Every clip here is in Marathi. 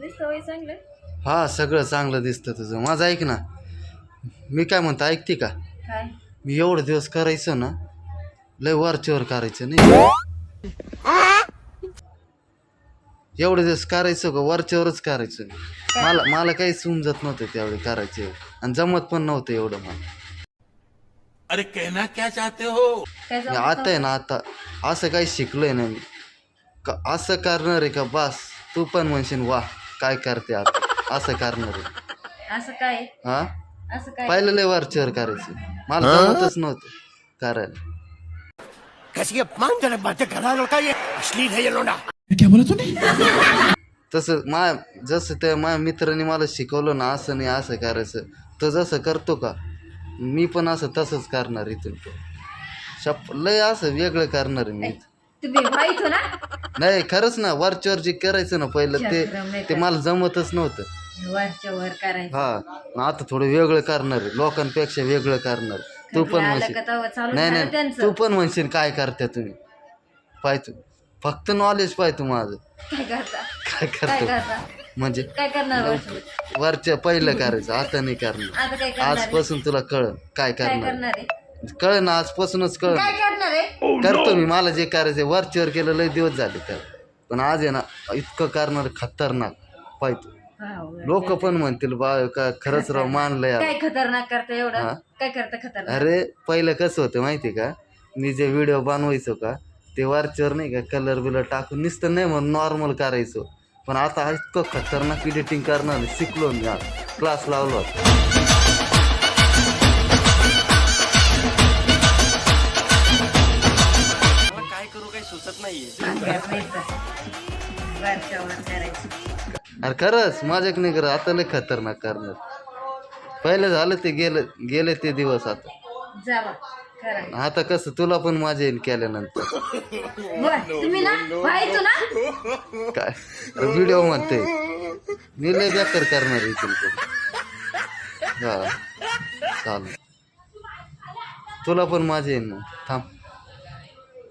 दिसतं वय चांगलं? हा सगळं चांगलं दिसतं तुझं. माझं ऐक ना. मी काय म्हणतो ऐकते का? काय? मी एवढे दिवस करायचं ना लय वरच्यावर करायचं नाही. एवढे दिवस करायचं का वरच्यावरच करायचं मला मला काही समजत नव्हतं त्यावेळी करायचे. आणि जमत पण नव्हतं एवढं मला. अरे कहना क्या चाहते हो? आता आहे ना आता असं काही शिकलोय ना मी. का असं करणार आहे का? बस तू पण म्हणशील वा. काय करते आता? असं करणार आहे. असं काय? हा? असं काय? पहिलं लय वरच्यावर करायचं. मला जमतच नव्हतं करायला. कैसी अपमानजनक बातें कर रहा है लड़का ये अश्लील है ये लोडा तसं मा जसं त्या माझ्या मित्राने मला शिकवलं ना असं नाही असं करायचं. तो जसं करतो का मी पण असं तसंच करणार इथून. शप लय असं वेगळं करणार आहे मी. तुम्ही हो ना? नाही खरंच ना वरच्यावर जे करायचं ना पहिलं ते चक्रम नाही ते मला जमतच नव्हतं. वरच्या वर करायचं. हा मग आता थोडं वेगळं करणार आहे. लोकांपेक्षा वेगळं करणार. तू पण आलं म्हणशील. का तेव्हा चालू नाही झालं नाही त्यांचं. तू पण म्हणशील काय करता तुम्ही. पाय तू. फक्त नॉलेज तू माझं. काय करता? काय काय करतो? करता? म्हणजे काय करणार वरच्या वरच्या पहिलं करायचं आता नाही करणार. आता काय करणार आहे? आजपासून तुला कळ काय काय करणार? करणार आहे? कळ ना आजपासूनच कळ काय करणार आहे? करतो मी मला जे करायचं वरच्यावर केलं लय दिवस झाले तर पण आज आहे ना इतकं करणार खतरनाक. पाय तू. वाव. लोक पण म्हणतील बा का खरंच राव मानलंय. काय खतरनाक करता हा? एवढं काय करता खतरनाक? अरे पहिलं कसं होतं माहिती का? मी जे व्हिडिओ बनवायचो का ते वरच्यावर नाही का कलर बिलर टाकून नुसतं नाही म्हणून नॉर्मल करायचो. पण आता इतकं खतरनाक एडिटिंग करणार शिकलो मी आज. क्लास लावलो होता. काही सुचत नाहीये. अरे खरंच माझ्याक नाही करत. आता लय खतरनाक करणार. पहिलं झालं ते गेलं गेले ते दिवस आता. जावा करा. आता कसं तुला पण मजा येईल केल्यानंतर. काय? व्हिडिओ म्हणते मी लय बेकार करणार आहे इथून पुढं. हा. चालेल. तुला पण मजा येईल मग थांब.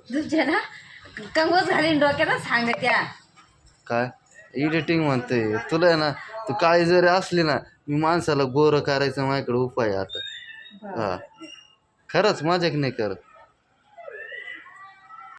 तुमच्या ना घालीन डोक्यात सांग त्या. काय? एडिटिंग म्हणते तुला आहे ना तू काळी जरी असली ना मी माणसाला गोरं करायचं माझ्याकडे उपाय आहे आता. हा. खरंच माझ्याक नाही करत.